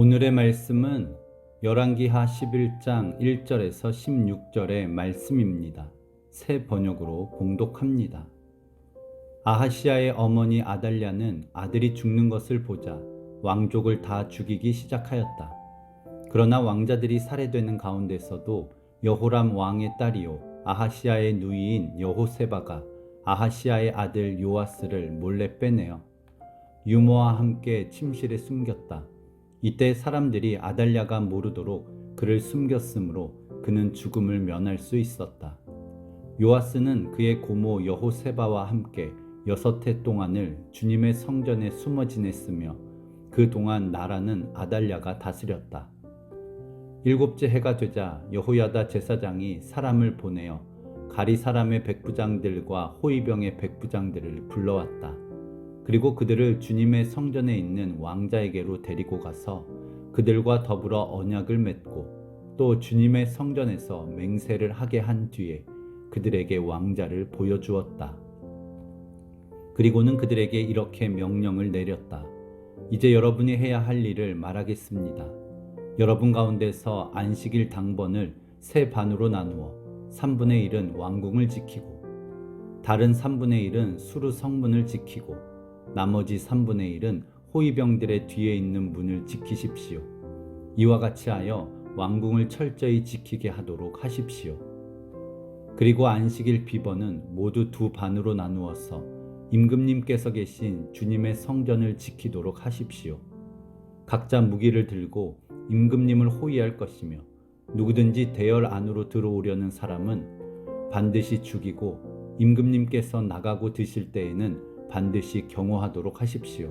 오늘의 말씀은 열왕기하 11장 1절에서 16절의 말씀입니다. 새 번역으로 봉독합니다. 아하시아의 어머니 아달랴는 아들이 죽는 것을 보자 왕족을 다 죽이기 시작하였다. 그러나 왕자들이 살해되는 가운데서도 여호람 왕의 딸이요 아하시아의 누이인 여호세바가 아하시아의 아들 요아스를 몰래 빼내어 유모와 함께 침실에 숨겼다. 이때 사람들이 아달랴가 모르도록 그를 숨겼으므로 그는 죽음을 면할 수 있었다. 요아스는 그의 고모 여호세바와 함께 여섯 해 동안을 주님의 성전에 숨어 지냈으며 그 동안 나라는 아달랴가 다스렸다. 일곱째 해가 되자 여호야다 제사장이 사람을 보내어 가리 사람의 백부장들과 호위병의 백부장들을 불러왔다. 그리고 그들을 주님의 성전에 있는 왕자에게로 데리고 가서 그들과 더불어 언약을 맺고 또 주님의 성전에서 맹세를 하게 한 뒤에 그들에게 왕자를 보여주었다. 그리고는 그들에게 이렇게 명령을 내렸다. 이제 여러분이 해야 할 일을 말하겠습니다. 여러분 가운데서 안식일 당번을 세 반으로 나누어 3분의 1은 왕궁을 지키고 다른 3분의 1은 수루 성문을 지키고 나머지 3분의 1은 호위병들의 뒤에 있는 문을 지키십시오. 이와 같이 하여 왕궁을 철저히 지키게 하도록 하십시오. 그리고 안식일 비번은 모두 두 반으로 나누어서 임금님께서 계신 주님의 성전을 지키도록 하십시오. 각자 무기를 들고 임금님을 호위할 것이며 누구든지 대열 안으로 들어오려는 사람은 반드시 죽이고 임금님께서 나가고 드실 때에는 반드시 경호하도록 하십시오.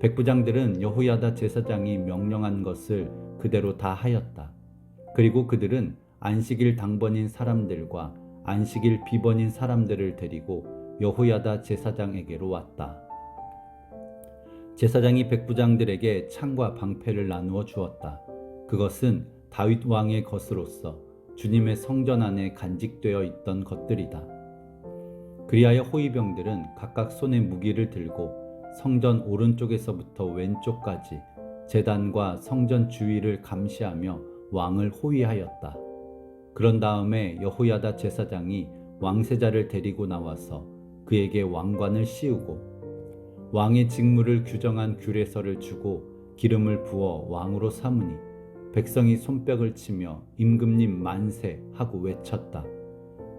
백부장들은 여호야다 제사장이 명령한 것을 그대로 다 하였다. 그리고 그들은 안식일 당번인 사람들과 안식일 비번인 사람들을 데리고 여호야다 제사장에게로 왔다. 제사장이 백부장들에게 창과 방패를 나누어 주었다. 그것은 다윗 왕의 것으로서 주님의 성전 안에 간직되어 있던 것들이다. 그리하여 호위병들은 각각 손에 무기를 들고 성전 오른쪽에서부터 왼쪽까지 재단과 성전 주위를 감시하며 왕을 호위하였다. 그런 다음에 여호야다 제사장이 왕세자를 데리고 나와서 그에게 왕관을 씌우고 왕의 직무를 규정한 규례서를 주고 기름을 부어 왕으로 삼으니 백성이 손뼉을 치며 임금님 만세 하고 외쳤다.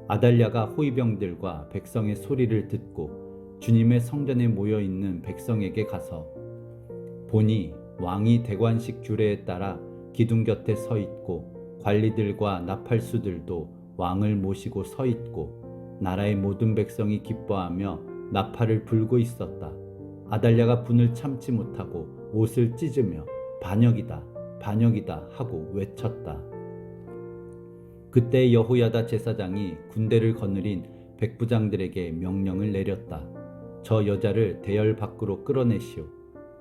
아달랴가 호위병들과 백성의 소리를 듣고 주님의 성전에 모여 있는 백성에게 가서 보니 왕이 대관식 규례에 따라 기둥 곁에 서 있고 관리들과 나팔수들도 왕을 모시고 서 있고 나라의 모든 백성이 기뻐하며 나팔을 불고 있었다. 아달랴가 분을 참지 못하고 옷을 찢으며 반역이다, 반역이다 하고 외쳤다. 그때 여호야다 제사장이 군대를 거느린 백부장들에게 명령을 내렸다. 저 여자를 대열 밖으로 끌어내시오.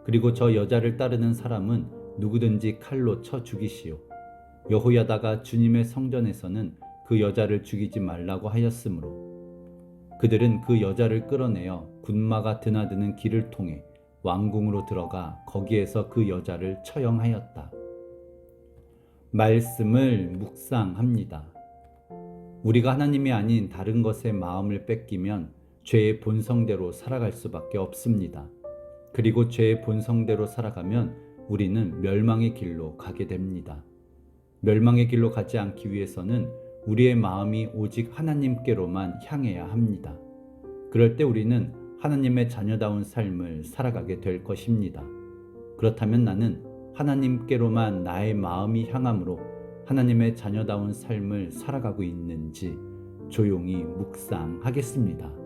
그리고 저 여자를 따르는 사람은 누구든지 칼로 쳐 죽이시오. 여호야다가 주님의 성전에서는 그 여자를 죽이지 말라고 하였으므로 그들은 그 여자를 끌어내어 군마가 드나드는 길을 통해 왕궁으로 들어가 거기에서 그 여자를 처형하였다. 말씀을 묵상합니다. 우리가 하나님이 아닌 다른 것에 마음을 뺏기면 죄의 본성대로 살아갈 수밖에 없습니다. 그리고 죄의 본성대로 살아가면 우리는 멸망의 길로 가게 됩니다. 멸망의 길로 가지 않기 위해서는 우리의 마음이 오직 하나님께로만 향해야 합니다. 그럴 때 우리는 하나님의 자녀다운 삶을 살아가게 될 것입니다. 그렇다면 나는 하나님께로만 나의 마음이 향함으로 하나님의 자녀다운 삶을 살아가고 있는지 조용히 묵상하겠습니다.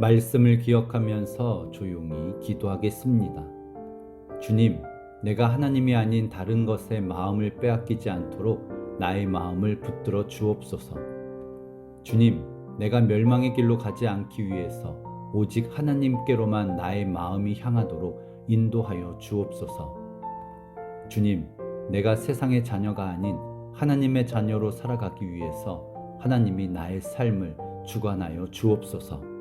말씀을 기억하면서 조용히 기도하겠습니다. 주님, 내가 하나님이 아닌 다른 것에 마음을 빼앗기지 않도록 나의 마음을 붙들어 주옵소서. 주님, 내가 멸망의 길로 가지 않기 위해서 오직 하나님께로만 나의 마음이 향하도록 인도하여 주옵소서. 주님, 내가 세상의 자녀가 아닌 하나님의 자녀로 살아가기 위해서 하나님이 나의 삶을 주관하여 주옵소서.